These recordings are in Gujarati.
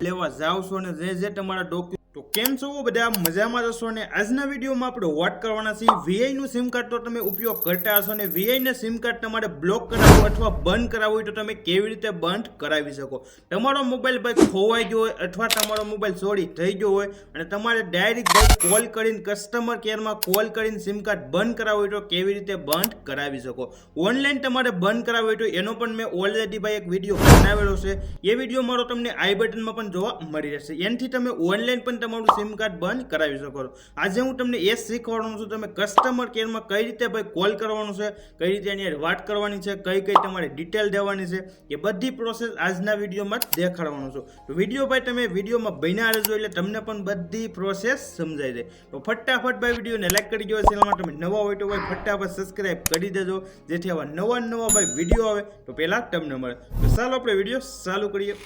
લેવા જાવ છો અને જે જે તમારા ડોક્યુ કેમ છો બધા? મજામાં જશો અને આજના વિડીયોમાં આપણે વાત કરવાના છીએ વીઆઈનું નું સિમ કાર્ડ તો તમે ઉપયોગ કરતા હશો ને VI ને સિમ કાર્ડ તમારે બ્લોક કરાવવું અથવા બંધ કરાવવું હોય તો તમે કેવી રીતે બંધ કરાવી શકો? તમારો મોબાઈલ ભાઈ ખોવાઈ ગયો હોય અથવા તમારો મોબાઈલ ચોરી થઈ ગયો હોય અને તમારે ડાયરેક્ટ ભાઈ કોલ કરીને કસ્ટમર કેરમાં કોલ કરીને સિમ કાર્ડ બંધ કરાવવું હોય તો કેવી રીતે બંધ કરાવી શકો? ઓનલાઈન તમારે બંધ કરાવવું હોય તો એનો પણ મેં ઓલરેડી ભાઈ એક વીડિયો બનાવેલો છે. એ વીડિયો મારો તમને આઈ બટનમાં પણ જોવા મળી રહેશે. એનાથી તમે ઓનલાઈન પણ તમારું સિમ કાર્ડ બંધ કરાવી શકો છો. આજે હું તમને એ શીખવાડવાનું છું, તમે કસ્ટમર કેરમાં કઈ રીતે ભાઈ કોલ કરવાનું છે, કઈ રીતે એની વાત કરવાની છે, કઈ કઈ તમારે ડિટેલ દેવાની છે, એ બધી પ્રોસેસ આજના વિડીયોમાં જ દેખાડવાનું છું. તો વીડિયો ભાઈ તમે વિડીયોમાં બન્યા રહેજો એટલે તમને પણ બધી પ્રોસેસ સમજાઈ જાય. તો ફટાફટ ભાઈ વિડીયોને લાઈક કરી દો ચેનલમાં તમે નવા હોય તો ભાઈ ફટાફટ સબસ્ક્રાઈબ કરી દેજો, જેથી આવા નવા નવા ભાઈ વીડિયો આવે તો પહેલાં તમને મળે. તો ચાલો આપણે વીડિયો ચાલુ કરીએ.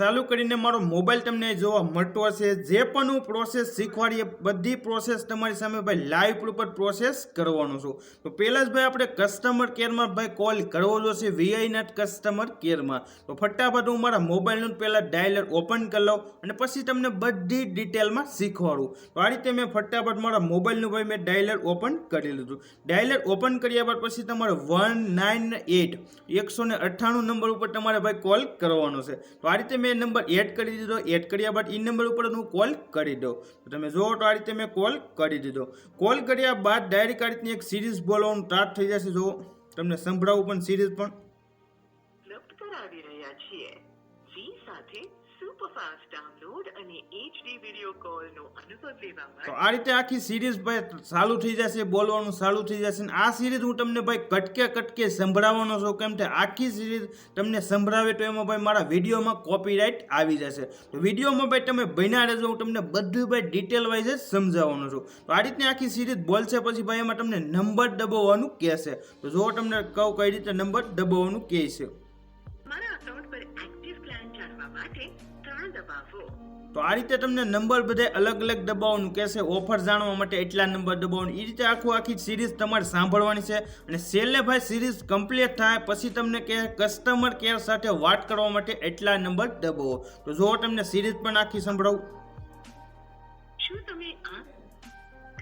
ચાલુ કરીને મારો મોબાઈલ તમને જોવા મળતો હશે. જે પણ હું પ્રોસેસ શીખવાડીએ, બધી પ્રોસેસ તમારી સામે ભાઈ લાઈવ ઉપર પ્રોસેસ કરવાનો છું. તો પહેલાં જ ભાઈ આપણે કસ્ટમર કેરમાં ભાઈ કોલ કરવો જોશે વીઆઈ નેટ કસ્ટમર કેરમાં તો ફટાફટ હું મારા મોબાઈલનું પહેલાં ડાયલર ઓપન કરી લઉં અને પછી તમને બધી ડિટેલમાં શીખવાડું. તો આ રીતે મેં ફટાફટ મારા મોબાઈલનું ભાઈ મેં ડાયલર ઓપન કરી લીધું. ડાયલર ઓપન કર્યા બાદ પછી તમારે વન નાઇન એટ એકસો અઠ્ઠાણું નંબર ઉપર તમારે ભાઈ કોલ કરવાનો છે. તો આ રીતે મેં નંબર એડ કરી દીધો એડ કર્યા બાદ એ નંબર ઉપર હું કોલ કરી દઉં. તો તમે જુઓ તો આ રીતે મેં કોલ કરી દીધો. કોલ કર્યા બાદ ડાયરેક્ટ આ રીતની એક સિરીઝ બોલવાનું સ્ટાર્ટ થઈ જશે. જો તમને સંભળાવું પણ સિરીઝ પણ. સાથે સુપરફાસ્ટ ડાઉનલોડ અને HD વિડિયો કોલનો અનુભવ લેવા તો માટે આ રીતે આખી સિરીઝ ભાઈ ચાલુ થઈ જશે, બોલવાનું ચાલુ થઈ જશે આ સિરીઝ હું તમને ભાઈ કટકે કટકે સંભળાવવાનો છું. કેમ કે આખી સિરીઝ તમને સંભળાવે તો એમાં ભાઈ મારા વિડીયોમાં કોપીરાઇટ આવી જશે. તો વિડીયોમાં ભાઈ તમે બન્યા રહેજો, હું તમને બધું ભાઈ ડિટેલ વાઇઝ જ સમજાવવાનો છું. તો આ રીતની આખી સિરીઝ બોલશે પછી ભાઈ એમાં તમને નંબર દબાવવાનું કહેશે. તો જો તમને કહું કઈ રીતે નંબર દબાવવાનું કહે છે તો આ રીતે તમને નંબર બધે અલગ અલગ દબાવવાનું કહેશે. ઓફર જાણવા માટે એટલા નંબર દબાવવાનું. એ રીતે આખું આખી સિરીઝ તમારે સાંભળવાની છે. અને છેલ્લે ભાઈ સિરીઝ કમ્પ્લીટ થાય પછી તમને કે કસ્ટમર કેર સાથે વાત કરવા માટે એટલા નંબર દબાવો. તો જો તમને સિરીઝ પણ આખી સંભળાવું. શું તમે આ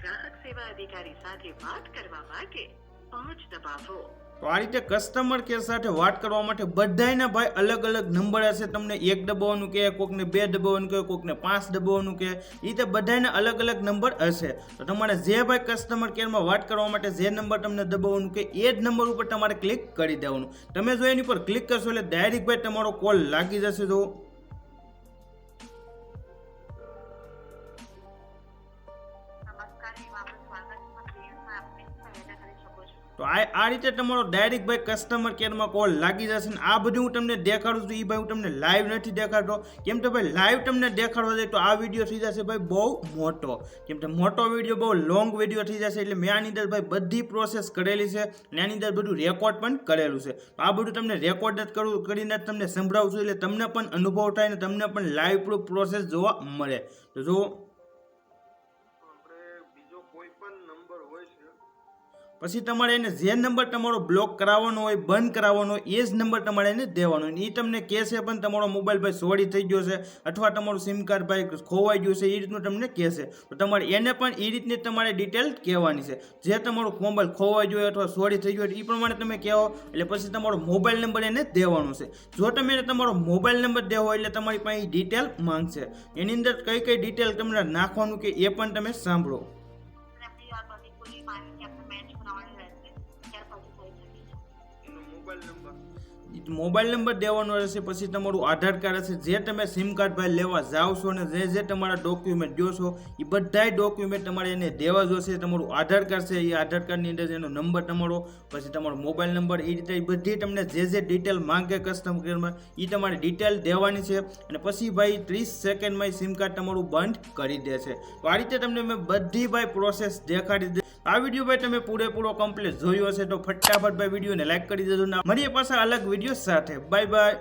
ગ્રાહક સેવા અધિકારી સાથે વાત કરવા માટે પાંચ દબાવો? તો આ રીતે કસ્ટમર કેર સાથે વાત કરવા માટે બધાયના ભાઈ અલગ અલગ નંબર હશે. તમને એક દબાવવાનું કહે, કોકને બે દબાવવાનું કહે, કોકને પાંચ દબાવવાનું કહે એ રીતે બધાયના અલગ અલગ નંબર હશે. તો તમારે જે ભાઈ કસ્ટમર કેરમાં વાત કરવા માટે જે નંબર તમને દબાવવાનું કે એ જ નંબર ઉપર તમારે ક્લિક કરી દેવાનું. તમે જો એની પર ક્લિક કરશો એટલે ડાયરેક્ટ ભાઈ તમારો કોલ લાગી જશે જો આ આ રીતે તમારો ડાયરેક્ટ ભાઈ કસ્ટમર કેરમાં કોલ લાગી જશે ને આ બધું હું તમને દેખાડું છું. એ ભાઈ હું તમને લાઈવ નથી દેખાડતો. કેમ કે ભાઈ લાઈવ તમને દેખાડવા જાય તો આ વીડિયો થઈ જશે ભાઈ બહુ મોટો. કેમ કે મોટો વીડિયો બહુ લોંગ વીડિયો થઈ જશે એટલે મેં આની અંદર ભાઈ બધી પ્રોસેસ કરેલી છે અને આની અંદર બધું રેકોર્ડ પણ કરેલું છે. તો આ બધું તમને રેકોર્ડ જ કરું, કરીને જ તમને સંભળાવું છું એટલે તમને પણ અનુભવ થાય ને તમને પણ લાઈવ પ્રૂફ પ્રોસેસ જોવા મળે. તો જુઓ પછી તમારે એને જે નંબર તમારો બ્લોક કરાવવાનો હોય, બંધ કરાવવાનો હોય, એ જ નંબર તમારે એને દેવાનો. એ તમને કહેશે પણ તમારો મોબાઈલ ભાઈ સોડી થઈ ગયો છે અથવા તમારું સિમ કાર્ડ ભાઈ ખોવાઈ ગયું છે એ રીતનું તમને કહેશે. તો તમારે એને પણ એ રીતની તમારે ડિટેલ કહેવાની છે. જે તમારો મોબાઈલ ખોવાઈ ગયો અથવા સોડી થઈ ગયો એ પ્રમાણે તમે કહો એટલે પછી તમારો મોબાઈલ નંબર એને દેવાનો છે. જો તમે એને તમારો મોબાઈલ નંબર દેવો એટલે તમારી પાસે ડિટેલ માંગશે. એની અંદર કઈ કઈ ડિટેલ તમને નાખવાનું કે એ પણ તમે સાંભળો. મોબાઈલ નંબર દેવાનો રહેશે, પછી તમારું આધાર કાર્ડ હશે, જે તમે સિમ કાર્ડ ભાઈ લેવા જાઓ છો ને જે જે તમારા ડોક્યુમેન્ટ દો છો એ બધાય ડોક્યુમેન્ટ તમારે એને દેવા જોશે, તમારું આધાર કાર્ડ છે એ આધાર કાર્ડની અંદર એનો નંબર તમારો, પછી તમારો મોબાઈલ નંબર એ રીતે બધી તમને જે જે ડિટેલ માંગે કસ્ટમર કેરમાં એ તમારે ડિટેલ દેવાની છે અને પછી ભાઈ ત્રીસ સેકન્ડમાં સિમ કાર્ડ તમારું બંધ કરી દેશે. તો આ રીતે તમને મેં બધી ભાઈ પ્રોસેસ દેખાડી દે આ વીડિયો ભાઈ તમે પૂરેપૂરો કમ્પ્લીટ જોયો હશે તો ફટાફટ ભાઈ વિડીયોને લાઈક કરી દેજો ના મળીએ પાછા અલગ વીડિયો સાથે. Bye bye